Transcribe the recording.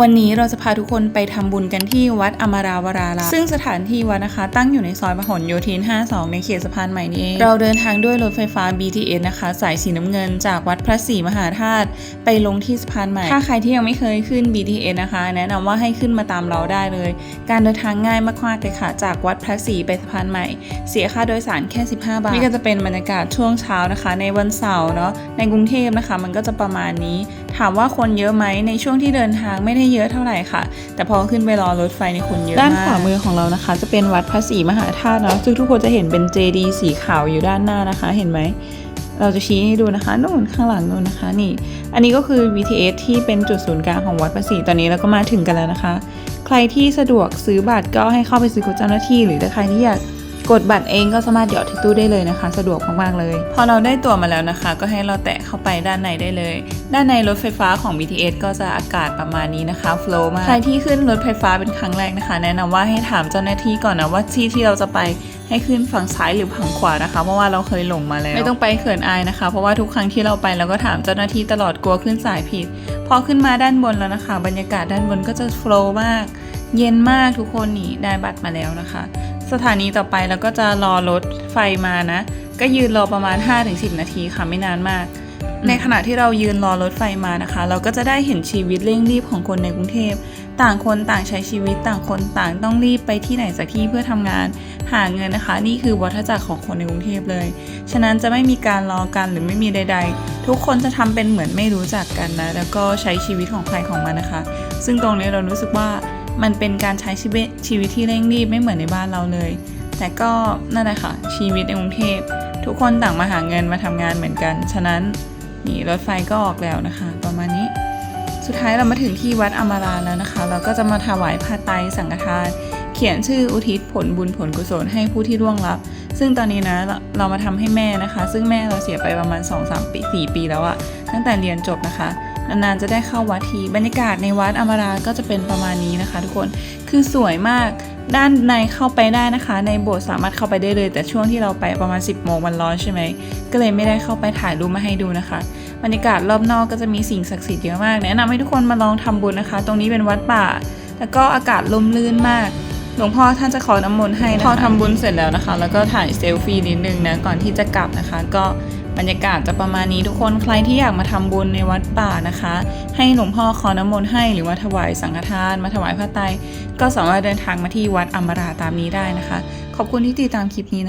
วันนี้เราจะพาทุกคนไปทำบุญกันที่วัดอมาราวราราซึ่งสถานที่วัดนะคะ ตั้งอยู่ในซอยพหลโยธิน 52 ในเขตสะพานใหม่นี่เอง เราเดินทางด้วยรถไฟฟ้า BTS นะคะ สายสีน้ำเงินจากวัดพระศรีมหาธาตุไปลงที่สะพานใหม่ ถ้าใครที่ยังไม่เคยขึ้น BTS นะคะ แนะนำว่าให้ขึ้นมาตามเราได้เลย การเดินทางง่ายมากๆเลยค่ะ จากวัดพระศรีไปสะพานใหม่ เสียค่าโดยสารแค่ 15 บาท นี่ก็จะเป็นบรรยากาศช่วงเช้านะคะ ในวันเสาร์เนาะ ในกรุงเทพนะคะ มันก็จะประมาณนี้ ถามว่าคนเยอะไหมในช่วงที่เดินทางไม่ได้เยอะเท่าไหร่ค่ะ แต่พอขึ้นไปรอรถไฟในคนเยอะมากด้านขวามือของเรานะคะ จะเป็นวัดพระศรีมหาธาตุเนาะซึ่งทุกคนจะเห็นเป็นเจดีย์สีขาวอยู่ด้านหน้านะคะ เห็นไหมเราจะชี้ให้ดูนะคะนู่นข้างหลังนู่นนะคะนี่ อันนี้ก็คือ BTS ที่เป็นจุดศูนย์กลางของวัดพระศรีตอนนี้เราก็มาถึงกันแล้วนะคะ ใครที่สะดวกซื้อบัตรก็ให้เข้าไปซื้อกับเจ้าหน้าที่ หรือถ้าใครที่อยาก กดบัตรเองก็สามารถหยอดที่ตู้ได้เลยนะคะ สะดวกมากๆเลย พอเราได้ตั๋วมาแล้วนะคะ ก็ให้เราแตะเข้าไปด้านในได้เลย ด้านในรถไฟฟ้าของ BTS ก็จะอากาศประมาณนี้นะคะโฟล์มากใครที่ขึ้นรถไฟฟ้าเป็นครั้งแรกนะคะ แนะนำว่าให้ถามเจ้าหน้าที่ก่อนนะว่าที่ที่เราจะไปให้ขึ้นฝั่งซ้ายหรือฝั่งขวานะคะ เพราะว่าเราเคยหลงมาแล้ว ไม่ต้องไปเขินอายนะคะ เพราะว่าทุกครั้งที่เราไปเราก็ถามเจ้าหน้าที่ตลอดกลัวขึ้นสายผิด พอขึ้นมาด้านบนแล้วนะคะ บรรยากาศด้านบนก็จะโฟล์มาก เย็นมากทุกคนนี่ได้บัตรมาแล้วนะคะ สถานีต่อไปเราก็จะรอรถไฟมานะ ก็ยืนรอประมาณ 5-10 นาทีค่ะไม่นานมาก ในขณะที่เรายืนรอรถไฟมานะคะ เราก็จะได้เห็นชีวิตเร่งรีบของคนในกรุงเทพ ต่างคนต่างใช้ชีวิตต่างคนต่างต้องรีบไปที่ไหนสักที่เพื่อทำงาน หาเงินนะคะ นี่คือวัฏจักรของคนในกรุงเทพเลย ฉะนั้นจะไม่มีการรอกันหรือไม่มีใด ๆ ทุกคนจะทำเป็นเหมือนไม่รู้จักกันนะแล้วก็ใช้ชีวิตของใครของมันนะคะ ซึ่งตรงนี้เรารู้สึกว่า มันเป็นการใช้ชีวิตชีวิตที่เร่งรีบไม่เหมือนในบ้านเราเลย แต่ก็นั่นแหละค่ะชีวิตในกรุงเทพทุกคนต่างมาหาเงินมาทำงานเหมือนกัน ฉะนั้นนี่รถไฟก็ออกแล้วนะคะ ประมาณนี้ สุดท้ายเรามาถึงที่วัดอมราแล้วนะคะ เราก็จะมาถวายผ้าไตรสังฆทาน ขียนชื่ออุทิศผลบุญผลกุศลให้ผู้ที่ร่วงลับ ซึ่งตอนนี้นะเราเรามาทำให้แม่นะคะ ซึ่งแม่เราเสียไปประมาณ 2-3 ปี 4 ปีแล้วอะตั้งแต่เรียนจบนะคะนานๆจะได้เข้าวัดทีบรรยากาศในวัดอมราก็จะเป็นประมาณนี้นะคะ ทุกคนคือสวยมากด้านในเข้าไปได้นะคะ ในโบสถ์สามารถเข้าไปได้เลย แต่ช่วงที่เราไปประมาณ 10โมงมันร้อนใช่ไหมก็เลยไม่ได้เข้าไปถ่ายรูปมาให้ดูนะคะบรรยากาศรอบนอกก็จะมีสิ่งศักดิ์สิทธิ์เยอะมากแนะนำให้ทุกคนมาลองทำบุญนะคะ ตรงนี้เป็นวัดป่า แล้วก็อากาศลมลื่นมาก หลวงพ่อท่านจะขอน้ำมนต์ให้นะคะพอทำบุญเสร็จแล้วนะคะ แล้วก็ถ่ายเซลฟี่นิดนึงนะก่อนที่จะกลับนะคะ ก็บรรยากาศจะประมาณนี้ทุกคนใครที่อยากมาทำบุญในวัดป่านะคะ ให้หลวงพ่อขอน้ำมนต์ให้หรือว่าถวายสังฆทาน มาถวายพระไตรก็สามารถเดินทางมาที่วัดอมราตามนี้ได้นะคะ ขอบคุณที่ติดตามคลิปนี้นะ